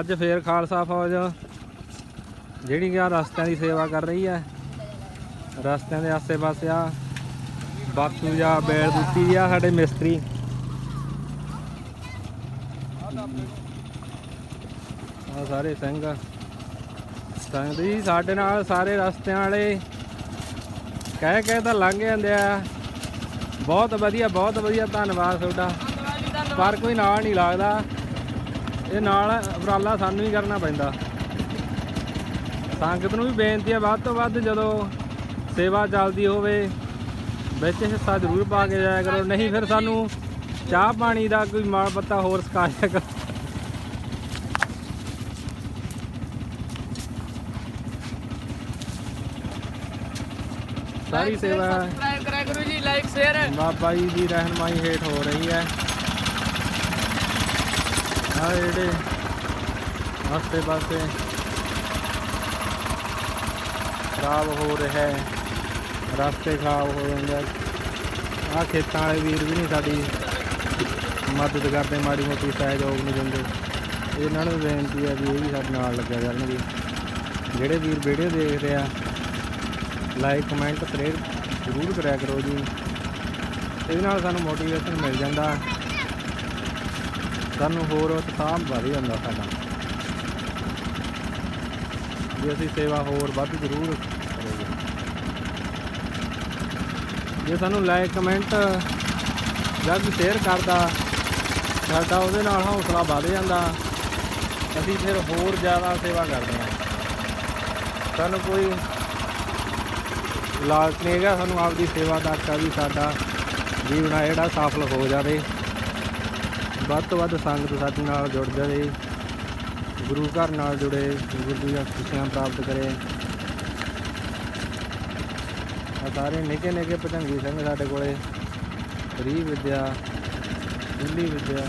ਅੱਜ ਫੇਰ ਖਾਲਸਾ ਫੌਜ ਜਿਹੜੀ ਕਿ ਆ ਰਸਤਿਆਂ ਦੀ ਸੇਵਾ ਕਰ ਰਹੀ ਹੈ ਰਸਤਿਆਂ ਦੇ ਆਸੇ-ਪਾਸੇ ਆ। ਬਾਤੂ ਜਾਂ ਬੈਲ ਬੁੱਤੀ ਆ ਸਾਡੇ ਮਿਸਤਰੀ। ਆ ਸਾਰੇ ਸਿੰਘ। ਸਿੰਘ ਜੀ, ਸਾਡੇ ਨਾਲ ਸਾਰੇ ਰਸਤਿਆਂ ਵਾਲੇ। ਕਹਿ ਕਹਿ ਤਾਂ ਲੰਘ ਜਾਂਦੇ ਆ। ਬਹੁਤ ਵਧੀਆ ਬਹੁਤ ਵਧੀਆ। ਧੰਨਵਾਦ ਤੁਹਾਡਾ। ਪਰ ਕੋਈ ਨਾਲ ਨਹੀਂ ਲੱਗਦਾ। ਇਹ ਨਾਲ ਉਪਰਾਲਾ ਸਾਨੂੰ ਹੀ ਕਰਨਾ ਪੈਂਦਾ। ਸੰਗਤ ਨੂੰ ਵੀ ਬੇਨਤੀ ਹੈ ਵੱਧ ਤੋਂ ਵੱਧ ਜਦੋਂ ਸੇਵਾ ਚੱਲਦੀ ਹੋਵੇ ਵਿੱਚ ਹਿੱਸਾ ਜ਼ਰੂਰ ਪਾ ਕੇ ਜਾਇਆ ਕਰੋ ਨਹੀਂ ਫਿਰ ਸਾਨੂੰ ਚਾਹ ਪਾਣੀ ਦਾ ਕੋਈ ਮਾਲ ਪੱਤਾ ਹੋਰ ਸਿਖਾਇਆ ਕਰੋ। ਸਾਰੀ ਸੇਵਾ ਸਬਸਕ੍ਰਾਈਬ ਕਰਿਆ ਕਰੋ ਜੀ ਲਾਈਕ ਸ਼ੇਅਰ ਬਾਬਾ ਜੀ ਦੀ ਰਹਿਨਮਾਈ ਹੇਠ ਹੋ ਰਹੀ ਹੈ। ਆ ਜਿਹੜੇ ਆਸੇ ਪਾਸੇ ਖਰਾਬ ਹੋ ਰਿਹਾ ਹੈ, ਰਸਤੇ ਖਰਾਬ ਹੋ ਜਾਂਦੇ ਆ। ਆਹ ਖੇਤਾਂ ਵਾਲੇ ਵੀਰ ਵੀ ਨਹੀਂ ਸਾਡੀ ਮਦਦ ਕਰਦੇ, ਮਾੜੀ ਮੋਟੀ ਸਹਿਯੋਗ ਨਹੀਂ ਦਿੰਦੇ। ਇਹਨਾਂ ਨੂੰ ਬੇਨਤੀ ਹੈ ਵੀ ਇਹ ਵੀ ਸਾਡੇ ਨਾਲ ਲੱਗਿਆ ਕਰਨਗੇ ਜਿਹੜੇ ਵੀਰ ਵੀਡੀਓ ਦੇਖਦੇ ਆ ਲਾਈਕ ਕਮੈਂਟ ਸ਼ੇਅਰ ਜ਼ਰੂਰ ਕਰਿਆ ਕਰੋ ਜੀ। ਇਹਦੇ ਨਾਲ ਸਾਨੂੰ ਮੋਟੀਵੇਸ਼ਨ ਮਿਲ ਜਾਂਦਾ। ਸਾਨੂੰ ਹੋਰ ਉਤਸ਼ਾਹ ਵਧ ਜਾਂਦਾ ਸਾਡਾ। ਜੇ ਅਸੀਂ ਸੇਵਾ ਹੋਰ ਵੱਧ ਜ਼ਰੂਰ ਕਰੋਗੇ ਜੇ ਸਾਨੂੰ ਲਾਈਕ ਕਮੈਂਟ ਜਾਂ ਕੋਈ ਸ਼ੇਅਰ ਕਰਦਾ, ਸਾਡਾ ਉਹਦੇ ਨਾਲ ਹੌਸਲਾ ਵਧ ਜਾਂਦਾ। ਅਸੀਂ ਫਿਰ ਹੋਰ ਜ਼ਿਆਦਾ ਸੇਵਾ ਕਰਦੇ ਹਾਂ। ਸਾਨੂੰ ਕੋਈ ਲਾਲਚ ਨਹੀਂ ਹੈਗਾ, ਸਾਨੂੰ ਆਪਦੀ ਸੇਵਾ ਦਾ ਵੀ ਸਾਡਾ ਜੀਵਨ ਆ ਜਿਹੜਾ ਸਫਲ ਹੋ ਜਾਵੇ। ਵੱਧ ਤੋਂ ਵੱਧ ਸੰਗਤ ਸਾਡੇ ਨਾਲ ਜੁੜ ਜਾਵੇ ਗੁਰੂ ਘਰ ਨਾਲ ਜੁੜੇ ਗੁਰੂ ਦੀਆਂ ਖੁਸ਼ੀਆਂ ਪ੍ਰਾਪਤ ਕਰੇ। ਆ ਸਾਰੇ ਨਿੱਕੇ ਨਿੱਕੇ ਭਜੰਗੀ ਸਿੰਘ ਸਾਡੇ ਕੋਲੇ ਫਰੀ ਵਿਦਿਆ ਦਿੱਲੀ ਵਿਦਿਆ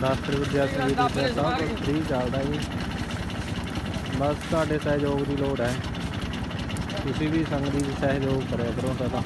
ਸ਼ਾਸਤਰ ਵਿਦਿਆ ਸੰਗੀਤ ਵਿਦਿਆ ਸਭ ਕੁਝ ਫਰੀ ਚੱਲਦਾ ਜੀ। ਬਸ ਤੁਹਾਡੇ ਸਹਿਯੋਗ ਦੀ ਲੋੜ ਹੈ। ਤੁਸੀਂ ਵੀ ਸੰਗਤ ਦੀ ਸਹਿਯੋਗ ਕਰਿਆ ਕਰੋ ਸਾਡਾ।